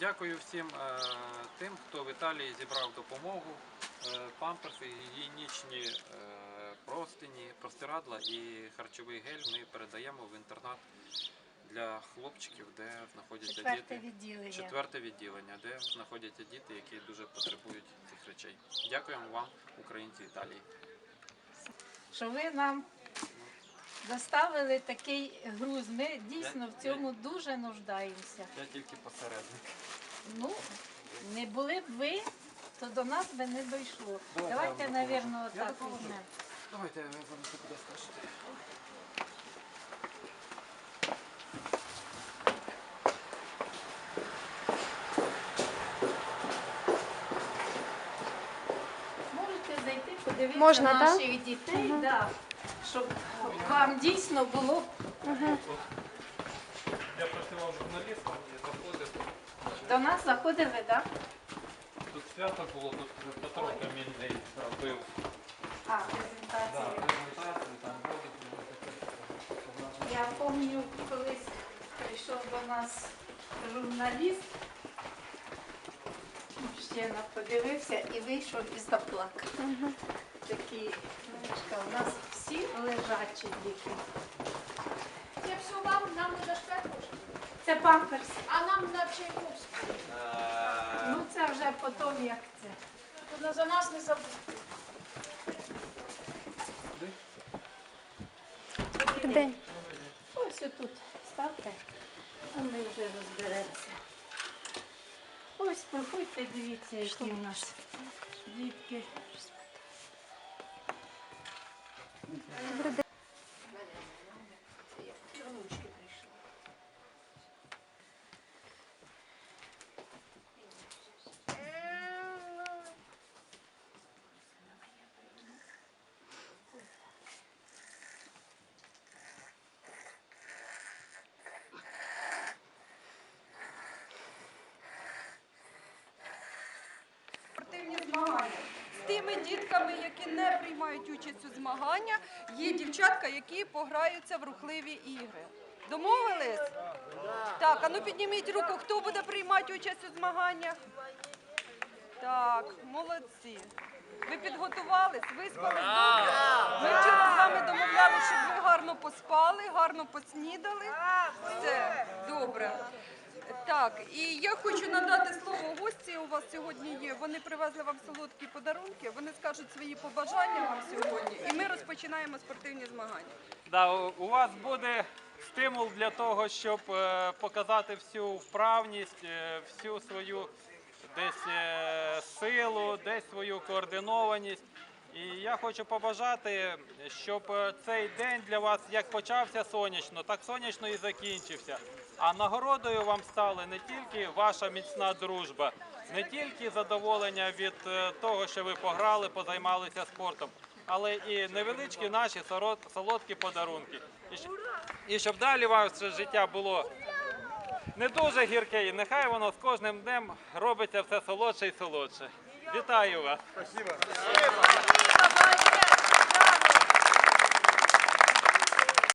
Дякую всім е, тим, хто в Італії зібрав допомогу, е, памперси, гігієнічні е, простині, простирадла і харчовий гель ми передаємо в інтернат для хлопчиків, де знаходяться Четверте діти. відділення. Четверте відділення, де знаходяться діти, які дуже потребують цих речей. Дякуємо вам, українці Італії. Що ви нам доставили такий груз. Ми дійсно в цьому дуже нуждаємося. Я тільки посередник. Ну, не були б ви, то до нас би не дійшло. Давайте Давайте, напевно, допоможу. Так візьмемо. Давайте ви понесу куди скажете. Можете зайти, подивитися Можна, так? наших дітей, да, щоб вам дійсно було Я працював журналістом і заходив. до нас заходили, так? Тут свято було, тут Петро Камінний робив. А, Да, презентація. презентацію, там роди, Я пам'ятаю, колись прийшов до нас журналіст, мужчина подивився і вийшов і заплакав. Такі, Мишка, у нас всі діти. Це все вам, нам не даште кошти. Це памперс. А нам на Чайковську. Ну це вже потім як це. То за нас не забудьте. Добрий день. Ось отут ставте, а ми вже розберемося. Ось проходьте, дивіться, які у нас дітки. Спортивні змагання. З тими дітками, які не приймають участь у змаганнях, є дівчатка, які пограються в рухливі ігри. Домовились? Так, а ну підніміть руку, хто буде приймати участь у змаганнях? Так, молодці. Ви підготувались, виспались добре? Ми вчора з вами домовлялися, щоб ви гарно поспали, гарно поснідали. Все, добре. Так, і я хочу надати слово гості. У вас сьогодні є. Вони привезли вам солодкі подарунки. Вони скажуть свої побажання вам сьогодні. І ми розпочинаємо спортивні змагання. Да, у вас буде стимул для того, щоб е, показати всю вправність, е, всю свою десь е, силу, десь свою координованість. І я хочу побажати, щоб цей день для вас як почався сонячно, так сонячно і закінчився. А нагородою вам стали не тільки ваша міцна дружба, не тільки задоволення від е, того, що ви пограли, позаймалися спортом, але і невеличкі наші солодкі подарунки. І, щоб далі ваше життя було не дуже гірке, і нехай воно з кожним днем робиться все солодше і солодше. Вітаю вас! Давайте.